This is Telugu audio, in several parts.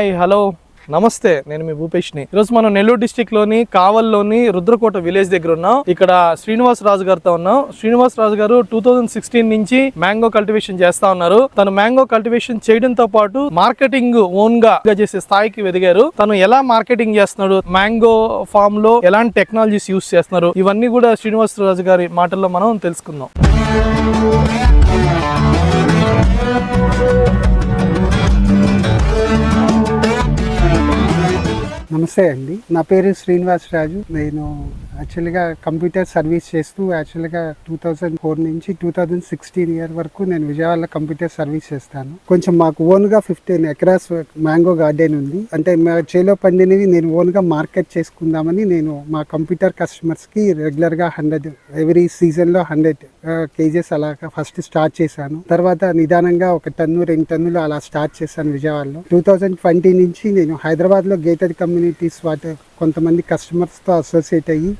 Hi hello. నమస్తే నేను మీ భూపేష్ని. ఈరోజు మనం నెల్లూరు డిస్టిక్లోని కావల్లోని రుద్రకోట విలేజ్ దగ్గర ఉన్నాం. ఇక్కడ శ్రీనివాస్ రాజు గారితో ఉన్నాం. శ్రీనివాస్ రాజు గారు టూ థౌజండ్ సిక్స్టీన్ నుంచి మ్యాంగో కల్టివేషన్ చేస్తా ఉన్నారు. తను మ్యాంగో కల్టివేషన్ చేయడంతో పాటు మార్కెటింగ్ ఓన్గా చేసే స్థాయికి ఎదిగారు తను ఎలా మార్కెటింగ్ చేస్తున్నాడు మ్యాంగో ఫామ్లో ఎలాంటి టెక్నాలజీస్ యూస్ చేస్తున్నారు ఇవన్నీ కూడా శ్రీనివాస్ రాజు గారి మాటల్లో మనం తెలుసుకుందాం. నమస్తే అండి. నా పేరు శ్రీనివాస్ రాజు నేను యాక్చువల్గా కంప్యూటర్ సర్వీస్ చేస్తూ యాక్చువల్గా టూ థౌజండ్ ఫోర్ నుంచి టూ థౌజండ్ సిక్స్టీన్ ఇయర్ వరకు నేను విజయవాడలో కంప్యూటర్ సర్వీస్ చేస్తాను. కొంచెం మాకు ఓన్గా ఫిఫ్టీన్ ఎకరాస్ మ్యాంగో గార్డెన్ ఉంది. అంటే మా చేలో పండినవి నేను ఓన్గా మార్కెట్ చేసుకుందామని నేను మా కంప్యూటర్ కస్టమర్స్కి రెగ్యులర్గా హండ్రెడ్ ఎవ్రీ సీజన్లో హండ్రెడ్ కేజెస్ అలా ఫస్ట్ స్టార్ట్ చేశాను. తర్వాత నిదానంగా ఒక టన్ను రెండు టన్నులు అలా స్టార్ట్ చేశాను విజయవాడలో. టూ థౌజండ్ ట్వంటీ నుంచి నేను హైదరాబాద్లో గేటెడ్ కమ్యూనిటీస్ వాటి కొంతమంది కస్టమర్స్తో అసోసియేట్ అయ్యి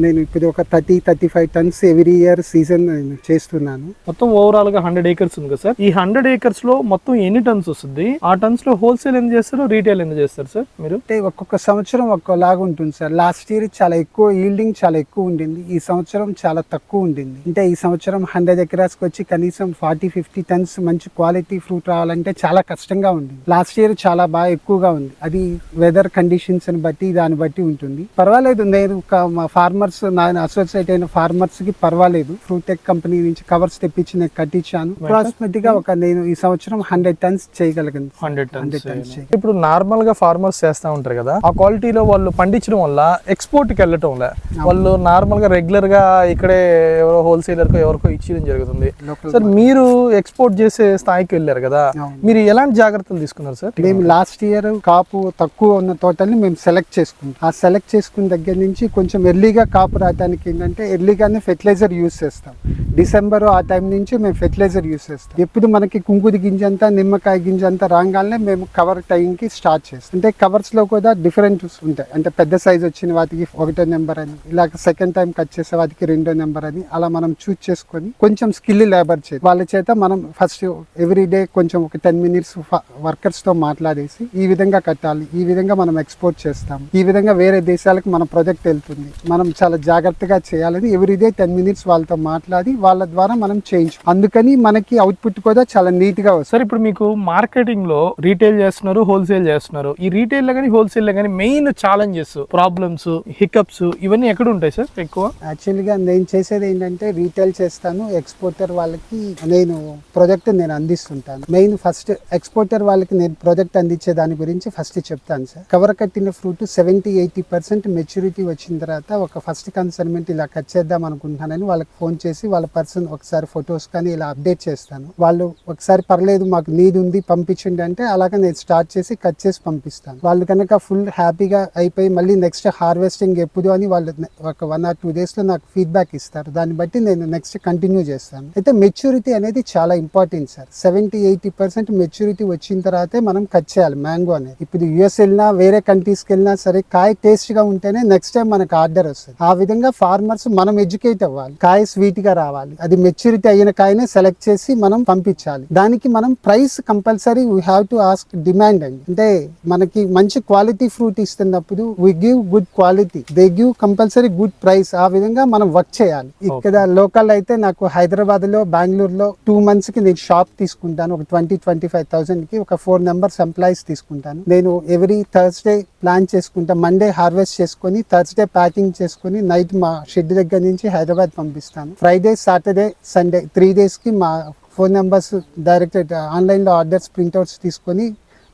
నేను ఇప్పుడు ఒక thirty thirty five tons every year season నేను చేస్తున్నాను. మొత్తం ఓవరాల్గా హండ్రెడ్ ఏకర్స్ ఉంది కదా సార్. ఈ హండ్రెడ్ ఏకర్స్లో మొత్తం ఎన్ని టన్స్ వస్తుంది? ఆ టన్స్లో హోల్సేల్ ఎంత చేస్తారు? రీటైల్ ఎంత చేస్తారు సార్ మీరు? అంటే ఒక్కొక్క సంవత్సరం ఒక్కోలాగా ఉంటుంది సార్. లాస్ట్ ఇయర్ చాలా ఎక్కువ ఈల్డింగ్ చాలా ఎక్కువ ఉండింది. ఈ సంవత్సరం చాలా తక్కువ ఉండింది. అంటే ఈ సంవత్సరం హండ్రెడ్ ఎకరాస్కి వచ్చి కనీసం ఫార్టీ ఫిఫ్టీ టన్స్ మంచి క్వాలిటీ ఫ్రూట్ రావాలంటే చాలా కష్టంగా ఉంది. లాస్ట్ ఇయర్ చాలా బాగా ఎక్కువగా ఉంది. అది వెదర్ కండిషన్స్ బట్టి దాన్ని బట్టి ఉంటుంది. పర్వాలేదు నేను ఒక మా ఫార్మర్స్ నా అసోసియేట్ అయిన ఫార్మర్స్కి పర్వాలేదు. ఫ్రూట్ టెక్ కంపెనీ నుంచి కవర్స్ తెప్పించి నేను కట్టించాను అప్రాక్సిమేట్గా ఒక నేను ఈ సంవత్సరం హండ్రెడ్ టన్స్ చేయగలిగింది హండ్రెడ్ హండ్రెడ్ టన్స్ ఇప్పుడు నార్మల్గా ఫార్మర్స్ చేస్తా ఉంటారు కదా ఆ క్వాలిటీలో వాళ్ళు పండించడం వల్ల ఎక్స్పోర్ట్కి వెళ్ళటం వల్ల వాళ్ళు నార్మల్గా రెగ్యులర్గా ఇక్కడే ఎవరో హోల్సేలర్ కో ఎవరికో ఇచ్చేయడం జరుగుతుంది. సార్ మీరు ఎక్స్పోర్ట్ చేసే స్థాయికి వెళ్ళారు కదా. మీరు ఎలాంటి జాగ్రత్తలు తీసుకున్నారు సార్ మేము లాస్ట్ ఇయర్ కాపు తక్కువ ఉన్న తోటల్ని మేము సెలెక్ట్ చేసుకుంటాం ఆ సెలెక్ట్ చేసుకున్న దగ్గర నుంచి కొంచెం ఎర్లీగా కాపు రావడానికి ఏంటంటే ఎర్లీగానే ఫెర్టిలైజర్ యూస్ చేస్తాం. డిసెంబర్ ఆ టైం నుంచి మేము ఫెర్టిలైజర్ యూస్ చేస్తాం. ఎప్పుడు మనకి కుంకుడి గింజ అంతా నిమ్మకాయ గింజ అంతా రాగానే మేము కవర్ టైంకి స్టార్ట్ చేస్తాం. అంటే కవర్స్లో కూడా డిఫరెంట్ ఉంటాయి. అంటే పెద్ద సైజ్ వచ్చిన వాటికి ఒకటో నెంబర్ అని ఇలా సెకండ్ టైం కట్ చేసే వాటికి రెండో నెంబర్ అని అలా మనం చూస్ చేసుకొని కొంచెం స్కిల్ లేబర్ చేతి వాళ్ళ చేత మనం ఫస్ట్ ఎవ్రీ డే కొంచెం ఒక టెన్ మినిట్స్ వర్కర్స్తో మాట్లాడేసి ఈ విధంగా కట్టాలి ఈ విధంగా మనం ఎక్స్పోర్ట్ చేస్తాం. ఈ విధంగా వేరే దేశాలకు మన ప్రాజెక్ట్ వెళ్తుంది. మనం చాలా జాగ్రత్తగా చేయాలని ఎవ్రీ డే టెన్ మినిట్స్ వాళ్ళతో మాట్లాడి వాళ్ళ ద్వారా మనం చేయించు. అందుకని మనకి అవుట్పుట్ కూడా చాలా నీట్గా వస్తుంది. సార్ ఇప్పుడు మీకు మార్కెటింగ్లో రీటైల్ చేస్తున్నారు హోల్సేల్ చేస్తున్నారు. ఈ రీటైల్లో కానీ హోల్సేల్లో కానీ మెయిన్ ఛాలెంజెస్ ప్రాబ్లమ్స్ హికప్స్ ఇవన్నీ ఎక్కడ ఉంటాయి సార్ ఎక్కువ? యాక్చువల్గా నేను చేసేది ఏంటంటే రీటైల్ చేస్తాను ఎక్స్పోర్టర్ వాళ్ళకి నేను ప్రాజెక్ట్ నేను అందిస్తుంటాను. మెయిన్ ఫస్ట్ ఎక్స్పోర్టర్ వాళ్ళకి నేను ప్రాజెక్ట్ అందించే దాని గురించి ఫస్ట్ చెప్తాను సార్. కవర్ కట్టిన fruit seventy eighty percent maturity వచ్చిన తర్వాత ఒక ఫస్ట్ కన్సర్మెంట్ ఇలా కట్ చేద్దాం అనుకుంటున్నానని వాళ్ళకి ఫోన్ చేసి వాళ్ళ పర్సన్ ఒకసారి ఫొటోస్ కానీ ఇలా అప్డేట్ చేస్తాను. వాళ్ళు ఒకసారి పర్లేదు మాకు నీడ్ ఉంది పంపించండి అంటే అలాగే నేను స్టార్ట్ చేసి కట్ చేసి పంపిస్తాను. వాళ్ళు కనుక ఫుల్ హ్యాపీగా అయిపోయి మళ్ళీ నెక్స్ట్ హార్వెస్టింగ్ ఎప్పుడు అని వాళ్ళు ఒక వన్ ఆర్ టూ డేస్లో నాకు ఫీడ్బ్యాక్ ఇస్తారు. దాన్ని బట్టి నేను నెక్స్ట్ కంటిన్యూ చేస్తాను. అయితే మెచ్యూరిటీ అనేది చాలా important sir. Seventy eighty percent maturity వచ్చిన తర్వాతే మనం కట్ చేయాలి మ్యాంగో అనేది. ఇప్పుడు యుఎస్ వెళ్ళినా వేరే కంట్రీస్కి వెళ్ళినా సరే కాయ టేస్ట్గా ఉంటేనే నెక్స్ట్ టైం మనకు ఆర్డర్ వస్తుంది. ఆ విధంగా ఫార్మర్స్ మనం ఎడ్యుకేట్ అవ్వాలి. కాయ స్వీట్గా రావాలి. అది మెచ్యూరిటీ అయిన కాయనే సెలెక్ట్ చేసి మనం పంపించాలి. దానికి మనం price compulsory we have to ask demand అండి. అంటే మనకి మంచి క్వాలిటీ ఫ్రూట్ ఇస్తున్నప్పుడు we give good quality they give compulsory good price ఆ విధంగా మనం వర్క్ చేయాలి. ఇక్కడ లోకల్ అయితే నాకు హైదరాబాద్లో బెంగళూరులో టూ మంత్స్కి నేను షాప్ తీసుకుంటాను. ఒక ట్వంటీ ట్వంటీ ఫైవ్ థౌసండ్కి ఒక ఫోర్ నెంబర్స్ ఎంప్లాయీస్ తీసుకుంటాను. నేను ఎవ్రీ థర్స్డే ప్లాన్ చేసుకుంటా మండే హార్వెస్ట్ చేసుకొని థర్స్డే ప్యాకింగ్ చేసుకొని నైట్ మా షెడ్ దగ్గర నుంచి హైదరాబాద్ పంపిస్తాను. ఫ్రైడే సాటర్డే సండే త్రీ డేస్కి మా ఫోన్ నెంబర్స్ డైరెక్ట్ ఆన్లైన్లో ఆర్డర్స్ ప్రింట్అవుట్స్ తీసుకొని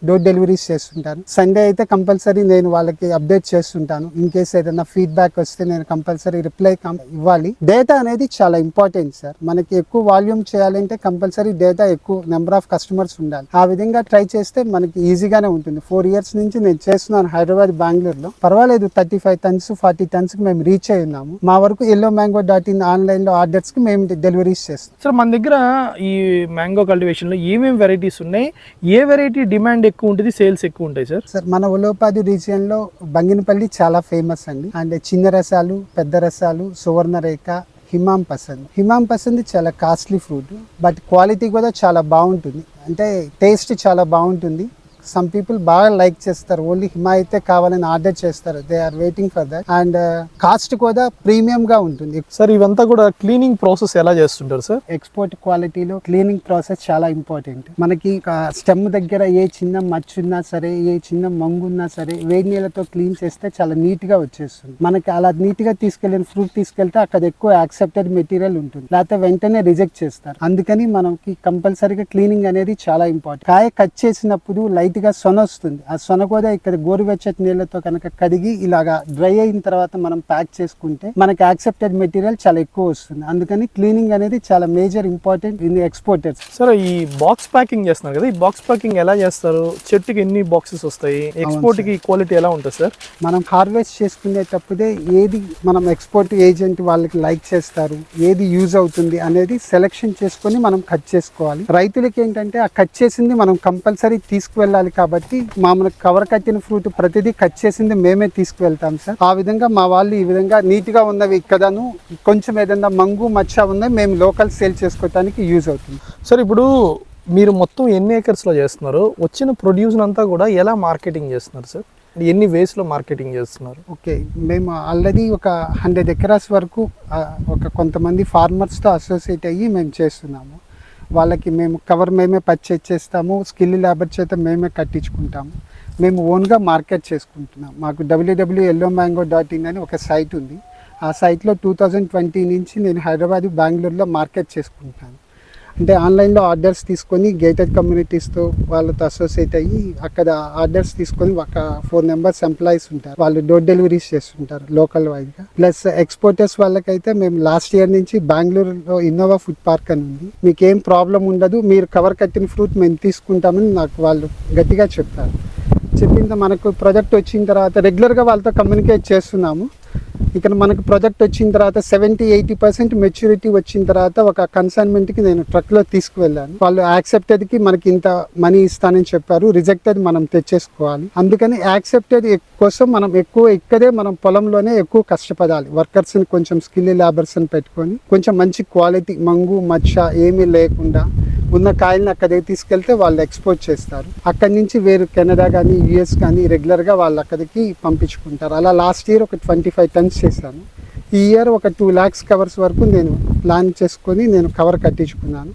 డోర్ డెలివరీస్ చేస్తుంటాను. సండే అయితే కంపల్సరీ నేను వాళ్ళకి అప్డేట్ చేస్తుంటాను. ఇన్ కేస్ ఏదైనా ఫీడ్బ్యాక్ వస్తే నేను కంపల్సరీ రిప్లై ఇవ్వాలి. డేటా అనేది చాలా ఇంపార్టెంట్ సార్. మనకి ఎక్కువ వాల్యూమ్ చేయాలంటే కంపల్సరీ డేటా ఎక్కువ నెంబర్ ఆఫ్ కస్టమర్స్ ఉండాలి. ఆ విధంగా ట్రై చేస్తే మనకి ఈజీగానే ఉంటుంది. ఫోర్ ఇయర్స్ నుంచి నేను చేస్తున్నాను హైదరాబాద్ బెంగళూరులో. పర్వాలేదు thirty five tons forty tons మేము రీచ్ అయి ఉన్నాము. మా వరకు ఎల్లో మ్యాంగో డాట్ ఇన్ ఆన్లైన్లో ఆర్డర్స్కి మేము డెలివరీస్ చేస్తాం సార్ మన దగ్గర ఈ మ్యాంగో కల్టివేషన్లో ఏమేమి వెరైటీస్ ఉన్నాయి? ఏ వెరైటీ డిమాండ్ ఎక్కువ ఉంటుంది సేల్స్ ఎక్కువ ఉంటాయి సార్. సార్ మన ఉలోపాది రీజియన్లో బంగినపల్లి చాలా ఫేమస్ అండి. అండ్ చిన్న రసాలు పెద్ద రసాలు సువర్ణరేఖ హిమాం పసంద్. హిమాం పసంద్ చాలా కాస్ట్లీ ఫ్రూట్ బట్ క్వాలిటీ కూడా చాలా బాగుంటుంది. అంటే టేస్ట్ చాలా బాగుంటుంది. సమ్ పీపుల్ బాగా లైక్ చేస్తారు. ఓన్లీ హిమాయతే కావాలని ఆర్డర్ చేస్తారు. They are waiting for that and cost కూడా ప్రీమియం గా ఉంటుంది. సార్ ఇవంతా కూడా క్లీనింగ్ ప్రాసెస్ ఎలా చేస్తుంటారు సార్ ఎక్స్పోర్ట్ క్వాలిటీలో క్లీనింగ్ ప్రాసెస్ చాలా ఇంపార్టెంట్ మనకి స్టెమ్ దగ్గర ఏ చిన్న మచ్చ ఉన్నా సరే ఏ చిన్న మంగు ఉన్నా సరే వేడి నీళ్ళతో క్లీన్ చేస్తే చాలా నీట్గా వచ్చేస్తుంది. మనకి అలా నీట్గా తీసుకెళ్ళిన ఫ్రూట్ తీసుకెళ్తే అక్కడ ఎక్కువ యాక్సెప్టెడ్ మెటీరియల్ ఉంటుంది. లేకపోతే వెంటనే రిజెక్ట్ చేస్తారు. అందుకని మనకి కంపల్సరీగా క్లీనింగ్ అనేది చాలా ఇంపార్టెంట్ కాయ కట్ చేసినప్పుడు లైట్ గా సొన వస్తుంది. ఆ సొన కూడా ఇక్కడ గోరువెచ్చటి నీళ్ళతో కనుక కడిగి ఇలాగా డ్రై అయిన తర్వాత మనం ప్యాక్ చేసుకుంటే మనకి యాక్సెప్టెడ్ మెటీరియల్ చాలా ఎక్కువ వస్తుంది. అందుకని క్లీనింగ్ అనేది చాలా major important in exporters. Sir ఈ బాక్స్ ప్యాకింగ్ చేస్తున్నారు కదా ఈ బాక్స్ ప్యాకింగ్ ఎలా చేస్తారు? చెట్టుకి ఎన్ని బాక్సెస్ వస్తాయి? ఎక్స్పోర్ట్కి క్వాలిటీ ఎలా ఉంటుంది సార్? మనం హార్వెస్ట్ చేసుకునేటప్పుడే ఏది మనం ఎక్స్పోర్ట్ ఏజెంట్ వాళ్ళకి లైక్ చేస్తారు ఏది యూజ్ అవుతుంది అనేది సెలెక్షన్ చేసుకొని మనం కట్ చేసుకోవాలి. రైతులకి ఏంటంటే ఆ కట్ చేసింది మనం కంపల్సరీ తీసుకువెళ్ళాలి కాబట్టి మామూలు కవర్ కట్టిన ఫ్రూట్ ప్రతిదీ కట్ చేసింది మేమే తీసుకువెళ్తాం సార్. ఆ విధంగా మా వాళ్ళు ఈ విధంగా నీట్గా ఉన్నవి ఇక్కడను కొంచెం ఏదైనా మంగు మచ్చ ఉన్నవి మేము లోకల్ సేల్ చేసుకోవడానికి యూజ్ అవుతుంది. సార్ ఇప్పుడు మీరు మొత్తం ఎన్ని acres లో చేస్తున్నారు? వచ్చిన ప్రొడ్యూస్ అంతా కూడా ఎలా మార్కెటింగ్ చేస్తున్నారు సార్? ఎన్ని ways లో మార్కెటింగ్ చేస్తున్నారు? ఓకే మేము ఆల్రెడీ ఒక హండ్రెడ్ ఎకరాస్ వరకు ఒక కొంతమంది ఫార్మర్స్తో అసోసియేట్ అయ్యి మేము చేస్తున్నాము. వాళ్ళకి మేము కవర్ మేమే పర్చేజ్ చేస్తాము స్కిల్ లేబర్ చేత మేమే కట్టించుకుంటాము. మేము ఓన్గా మార్కెట్ చేసుకుంటున్నాం. మాకు W W yellow mango dot in అని ఒక సైట్ ఉంది. ఆ సైట్లో టూ థౌజండ్ ట్వంటీ నుంచి నేను హైదరాబాద్ బెంగళూరులో మార్కెట్ చేసుకుంటాను. అంటే ఆన్లైన్లో ఆర్డర్స్ తీసుకొని గేటెడ్ కమ్యూనిటీస్తో వాళ్ళతో అసోసియేట్ అయ్యి అక్కడ ఆర్డర్స్ తీసుకొని ఒక ఫోర్ మెంబర్స్ ఎంప్లాయీస్ ఉంటారు. వాళ్ళు డోర్ డెలివరీస్ చేస్తుంటారు లోకల్ వైజ్గా ప్లస్ ఎక్స్పోర్టర్స్ వాళ్ళకైతే మేము లాస్ట్ ఇయర్ నుంచి బెంగళూరులో ఇన్నోవా ఫుడ్ పార్క్ అని ఉంది. మీకు ఏం ప్రాబ్లం ఉండదు. మీరు కవర్ కట్టిన ఫ్రూట్ మేము తీసుకుంటామని నాకు వాళ్ళు గట్టిగా చెప్తారు. చెప్పింది మనకు ప్రొజెక్ట్ వచ్చిన తర్వాత రెగ్యులర్గా వాళ్ళతో కమ్యూనికేట్ చేస్తున్నాము. ఇక్కడ మనకు ప్రాజెక్ట్ వచ్చిన తర్వాత సెవెంటీ ఎయిటీ పర్సెంట్ మెచ్యూరిటీ వచ్చిన తర్వాత ఒక కన్సైన్మెంట్కి నేను ట్రక్లో తీసుకువెళ్ళాను. వాళ్ళు యాక్సెప్టెడ్కి మనకి ఇంత మనీ ఇస్తానని చెప్పారు. రిజెక్టెడ్ మనం తెచ్చేసుకోవాలి. అందుకని యాక్సెప్టెడ్ కోసం మనం ఎక్కువ ఇక్కడే మనం పొలంలోనే ఎక్కువ కష్టపడాలి. వర్కర్స్ని కొంచెం స్కిల్ లేబర్స్ని పెట్టుకొని కొంచెం మంచి క్వాలిటీ మంగు మచ్చ ఏమీ లేకుండా ఉన్న కాయల్ని అక్కడికి తీసుకెళ్తే వాళ్ళు ఎక్స్పోర్ట్ చేస్తారు. అక్కడి నుంచి వేరు కెనడా కానీ యుఎస్ కానీ రెగ్యులర్గా వాళ్ళు అక్కడికి పంపించుకుంటారు. అలా లాస్ట్ ఇయర్ ఒక ట్వంటీ ఫైవ్ టన్స్ చేశాను. ఈ ఇయర్ ఒక టూ ల్యాక్స్ కవర్స్ వరకు నేను ప్లాన్ చేసుకొని నేను కవర్ కట్టించుకున్నాను.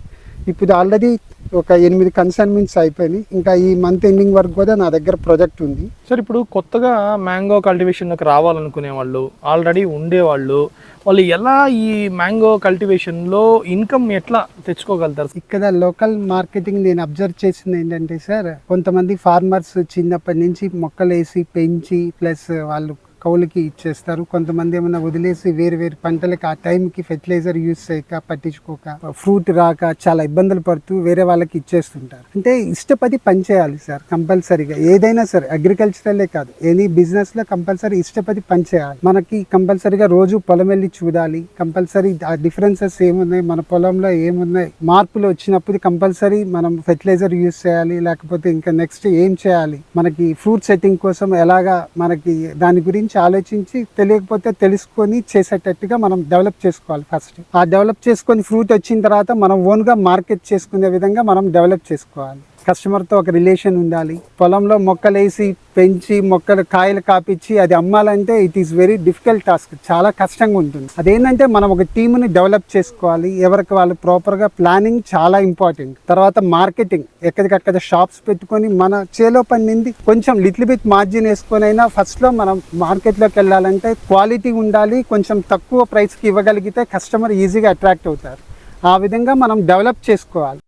ఇప్పుడు ఆల్రెడీ ఒక ఎనిమిది కన్సైన్మెంట్స్ అయిపోయినాయి. ఇంకా ఈ మంత్ ఎండింగ్ వరకు కూడా నా దగ్గర ప్రాజెక్ట్ ఉంది. సార్ ఇప్పుడు కొత్తగా మ్యాంగో కల్టివేషన్కి రావాలనుకునే వాళ్ళు ఆల్రెడీ ఉండేవాళ్ళు వాళ్ళు ఎలా ఈ మ్యాంగో కల్టివేషన్లో ఇన్కమ్ ఎట్లా తెచ్చుకోగలుగుతారు? ఇక్కడ లోకల్ మార్కెటింగ్ నేను అబ్జర్వ్ చేసింది ఏంటంటే సార్ కొంతమంది ఫార్మర్స్ చిన్నప్పటి నుంచి మొక్కలు వేసి పెంచి ప్లస్ వాళ్ళు కౌలుకి ఇచ్చేస్తారు. కొంతమంది ఏమైనా వదిలేసి వేరు వేరు పంటలకి ఆ టైంకి ఫెర్టిలైజర్ యూస్ చేయక పట్టించుకోక ఫ్రూట్ రాక చాలా ఇబ్బందులు పడుతూ వేరే వాళ్ళకి ఇచ్చేస్తుంటారు. అంటే ఇష్టపడి పని చేయాలి సార్ కంపల్సరీగా. ఏదైనా సరే అగ్రికల్చరలే కాదు. ఎనీ బిజినెస్లో కంపల్సరీ ఇష్టపడి పని చేయాలి. మనకి కంపల్సరీగా రోజు పొలం వెళ్ళి చూడాలి. కంపల్సరీ ఆ డిఫరెన్సెస్ ఏమున్నాయి మన పొలంలో ఏమున్నాయి మార్పులు వచ్చినప్పుడు కంపల్సరీ మనం ఫెర్టిలైజర్ యూస్ చేయాలి. లేకపోతే ఇంకా నెక్స్ట్ ఏం చేయాలి? మనకి ఫ్రూట్ సెట్టింగ్ కోసం ఎలాగా మనకి దాని గురించి ఆలోచించి తెలియకపోతే తెలుసుకొని చేసేటట్టుగా మనం డెవలప్ చేసుకోవాలి ఫస్ట్ ఆ డెవలప్ చేసుకొని ఫ్రూట్ వచ్చిన తర్వాత మనం ఓన్గా మార్కెట్ చేసుకునే విధంగా మనం డెవలప్ చేసుకోవాలి. కస్టమర్తో ఒక రిలేషన్ ఉండాలి. పొలంలో మొక్కలేసి పెంచి మొక్కలు కాయలు కాపించి అది అమ్మాలంటే it is very difficult task చాలా కష్టంగా ఉంటుంది. అదేంటంటే మనం ఒక టీంని డెవలప్ చేసుకోవాలి. ఎవరికి వాళ్ళు ప్రాపర్గా ప్లానింగ్ చాలా ఇంపార్టెంట్. తర్వాత మార్కెటింగ్. ఎక్కడికక్కడ షాప్స్ పెట్టుకొని మన చేలో పండింది కొంచెం లిటిల్ బిట్ మార్జిన్ వేసుకొని అయినా ఫస్ట్లో మనం మార్కెట్లోకి వెళ్ళాలంటే క్వాలిటీ ఉండాలి. కొంచెం తక్కువ ప్రైస్కి ఇవ్వగలిగితే కస్టమర్ ఈజీగా అట్రాక్ట్ అవుతారు. ఆ విధంగా మనం డెవలప్ చేసుకోవాలి.